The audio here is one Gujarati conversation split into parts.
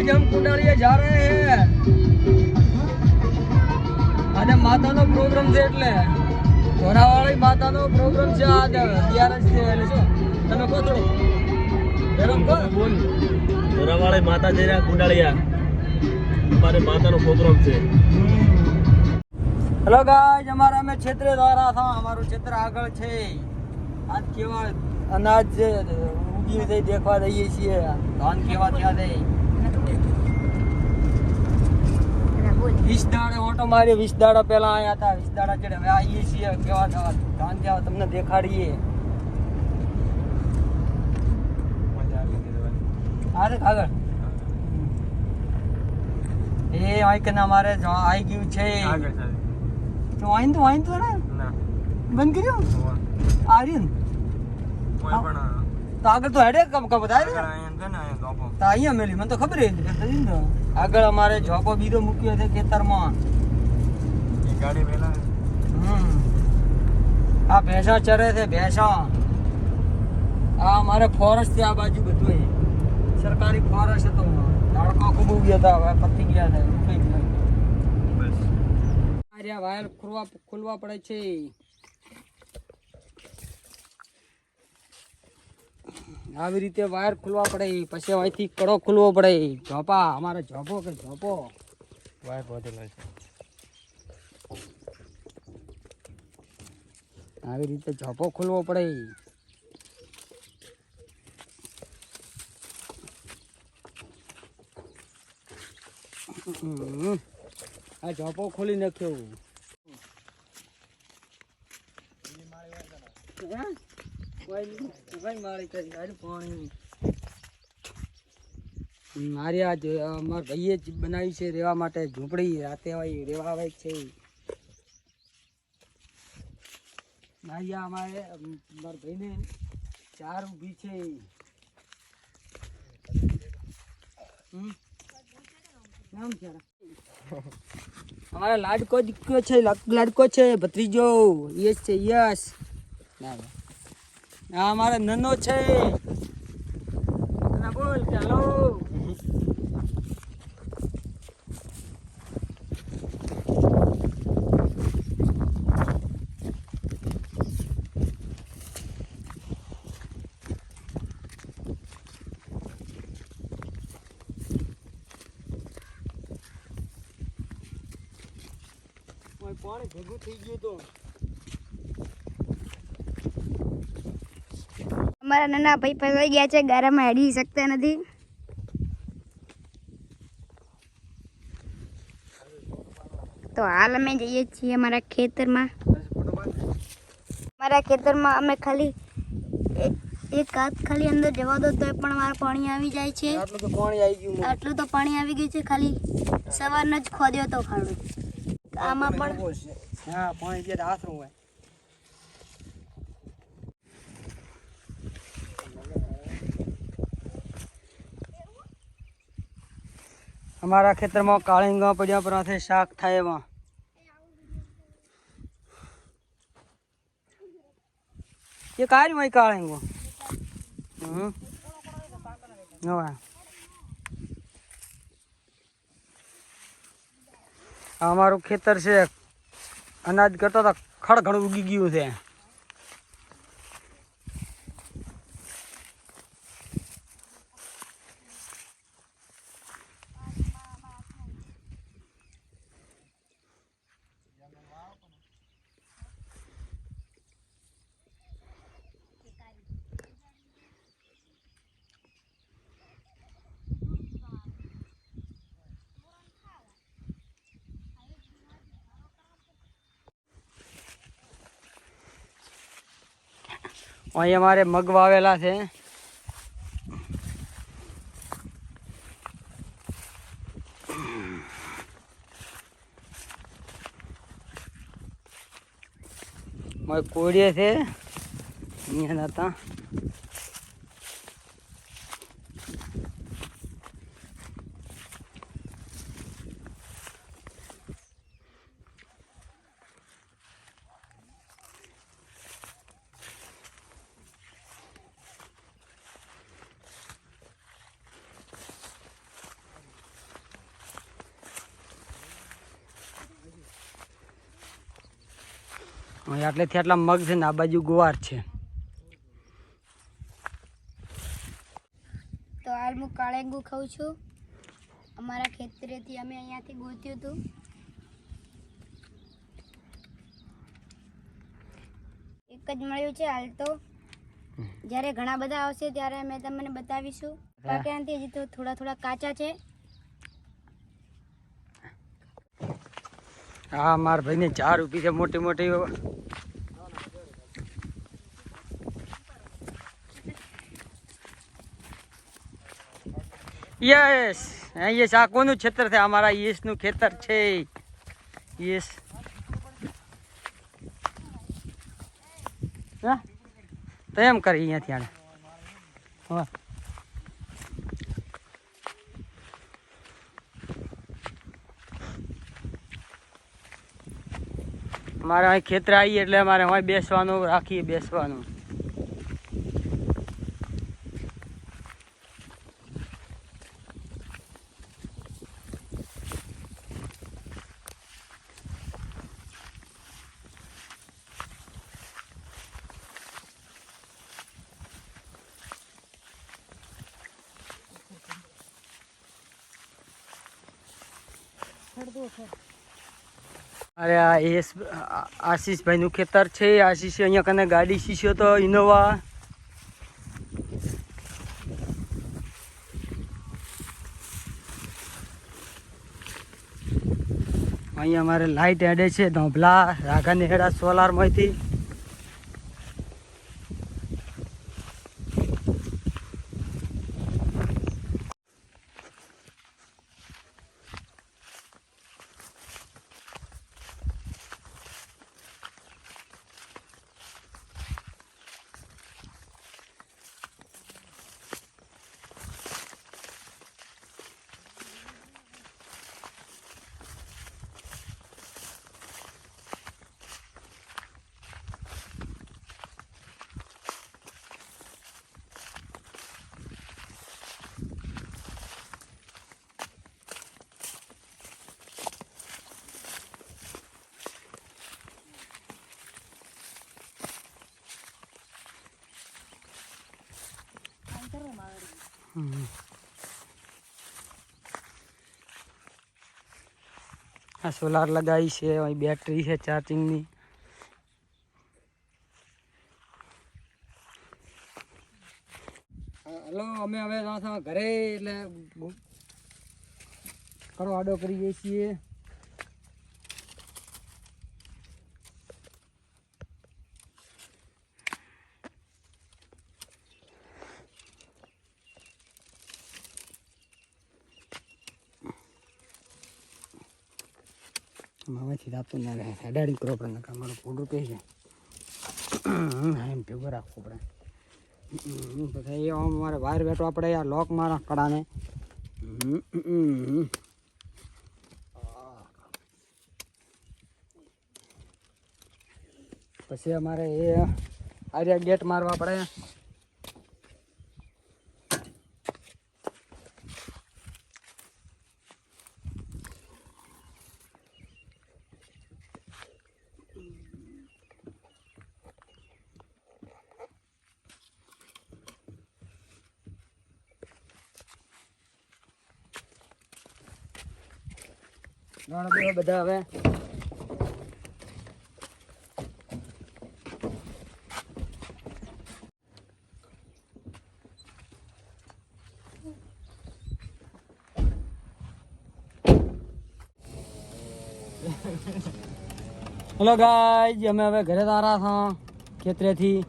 आज हम कुंडालिया जा रहे हैं આજે માતાનો પ્રોગ્રામ છે એટલે ધોરાવાળી માતાનો પ્રોગ્રામ છે આજે અગિયારસ છે એટલે શું તમે કહો થોડું એરમ કહો બોલ ધોરાવાળી માતા જઈ રહ્યા કુંડાળિયા અમારે માતાનો પ્રોગ્રામ છે હેલો ગાઈસ અમારા અમે ક્ષેત્ર દ્વારા હતા અમારું ક્ષેત્ર આગળ છે આજ કેવા અનાજ જે ઉગી થઈ દેખવા દઈએ છીએ ધાન કેવા થયા છે વીસ દાડે ઓટો મારી વીસ દાડા પહેલા આયા હતા વીસ દાડા ચડે હવે આવીએ છીએ કેવા થવા. ધાન જવા તમને દેખાડીએ. હા આગળ. એ આઈક ના મારે જો આવી ગયું છે. તો વાઈન તો વાઈન તો ને. બંધ કર્યું? આર્યન તો આગળ તો હેડે કમ કમ બતાવી તો અહીંયા મેલી મને તો ખબર ને. આગળ અમારે જોકો બીજો મૂક્યો છે ખેતરમાં. હમ. આ ભેંસા ચરે છે ભેંસા. આ અમારે ફોરેસ્ટ છે આ બાજુ બધું સરકારી ફોરેસ્ટ હતો. તડકો ખૂબ ઉગ્યો હતા હવે પતી ગયા ગયા રહ્યા વાયર ખુલવા ખુલવા પડે છે. આવી રીતે વાયર ખુલવા પડે પછી અહીંથી કડો ખુલવો પડે. ઝોપા અમારે ઝોપો કે ઝોપો? વાયર વધેલા છે આવી રીતે ઝોપો ખોલવો પડે. આ ઝોપો ખોલી નાખ્યો. મારી આ અમારા ભાઈએ જ બનાવી છે રહેવા માટે. ઝૂંપડી રાતે હોય, રહેવા આવે છે. મારી અમારે મારા ભાઈને ચાર ઊભી છે? અમારા લાડકો દીકરો છે? લાડ- લાડકો છે, ભત્રીજો. યસ છે, યસ. ના. આ અમારે નનો છે. બોલ ચાલો ઓય પાણી ભેગું થઈ ગયું તો. અમારા નાના ભાઈ ફસાઈ ગયા છે ગારામાં હેડી શકતા નથી. તો હાલ અમે જઈએ છીએ અમારા ખેતરમાં. મારા ખેતરમાં અમે ખાલી એક હાથ ખાલી અંદર જવા દો તો પણ અમારે પાણી આવી જાય છે. આટલું તો પાણી આવી ગયું આટલું તો પાણી આવી ગયું છે ખાલી સવારનો જ ખોદ્યો તો ખાડો. આમાં પણ હા પાણી જે આથરું હોય. અમારા ખેતરમાં કાળીંગા પડ્યા પર શાક થાય એમાં. એ કાઢ હોય કાળીંગો. હવે અમારું ખેતર છે. અનાજ કરતા હતા ખડ ઘણું ઉગી ગયું છે. અહીં અમારે મગ વાવેલા છે. કોડીએ છે. અહીંયા હતા આટલેથી આટલા મગ છે ને આ બાજુ ગુવાર છે. તો હાલ હું કાળેંગુ ખાઉં છું. અમારા ખેતરેથી અમે અહીંયાથી ગોત્યું હતું. એક જ મળ્યું છે હાલ તો. જ્યારે ઘણા બધા આવશે ત્યારે અમે તમને બતાવીશું. બાકી હજી તો થોડા થોડા કાચા છે. હા, મારા ભાઈને ચાર ઊભી છે, મોટી મોટી. યસ યસ, આ કોનું ખેતર છે? અમારા યશનું ખેતર છે. યસ. તો એમ કરી અહીંયાથી આને હા. મારે અહીં ખેતર આવીએ એટલે અમારે અહીં બેસવાનું રાખીએ બેસવાનું. અરે આ એસ આશીષભાઈનું ખેતર છે આશીષ અહીંયા કને ગાડી શીશ્યો તો ઇનોવા અહીંયા અમારે લાઇટ એડે છે ધોંભલા રાઘા નેહડા સોલારમાંથી હમ. આ સોલાર લગાવી છે, અહીં બેટરી છે ચાર્જિંગની હલો, અમે હવે ઘરે, એટલે કરો આડો કરીએ છીએ. મામાથી આપતું ના રહે. અડાડી કરો પડે નકા મારો ફોટો કહે છે. એમ ભેગો રાખવો પડે. પછી એ મારે બહાર બેઠવા પડે આ લોક મારા કડાને. પછી અમારે એ આર્યા ગેટ મારવા પડે. બધા હવે. હેલો ગાય અમે હવે ઘરે તારા છો ખેતરેથી.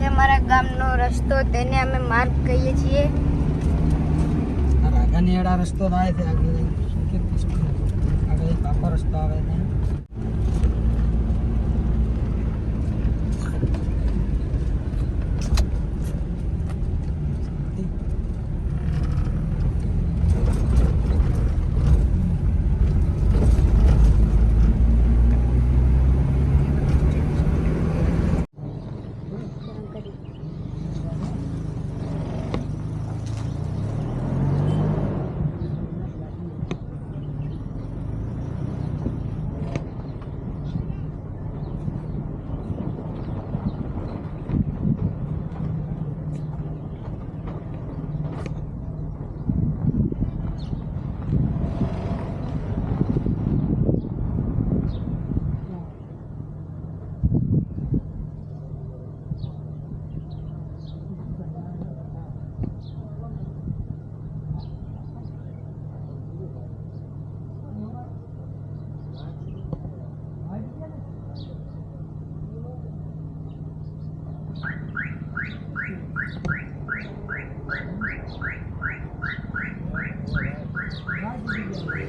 છે અમારા ગામનો રસ્તો, તેને અમે માર્ગ કહીએ છીએ. રાગાની રસ્તો થાય છે? આગળ આગળ રસ્તો આવે છે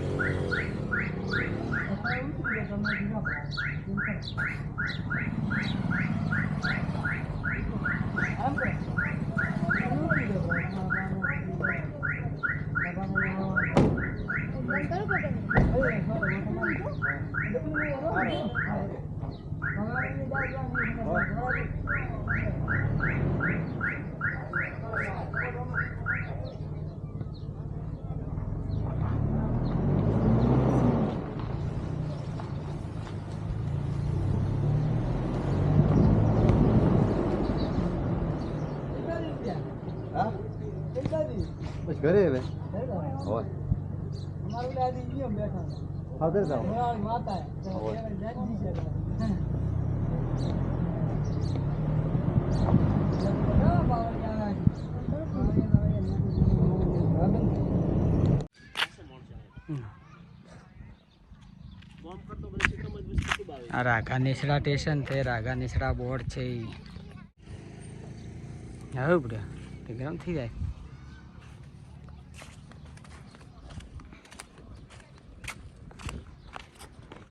બસ ઘરે હવે? હોય. રાઘા નેસડા સ્ટેશન છે. રાઘા નેસડા બોર્ડ છે હવે પડ્યા તે ગરમ થઈ જાય.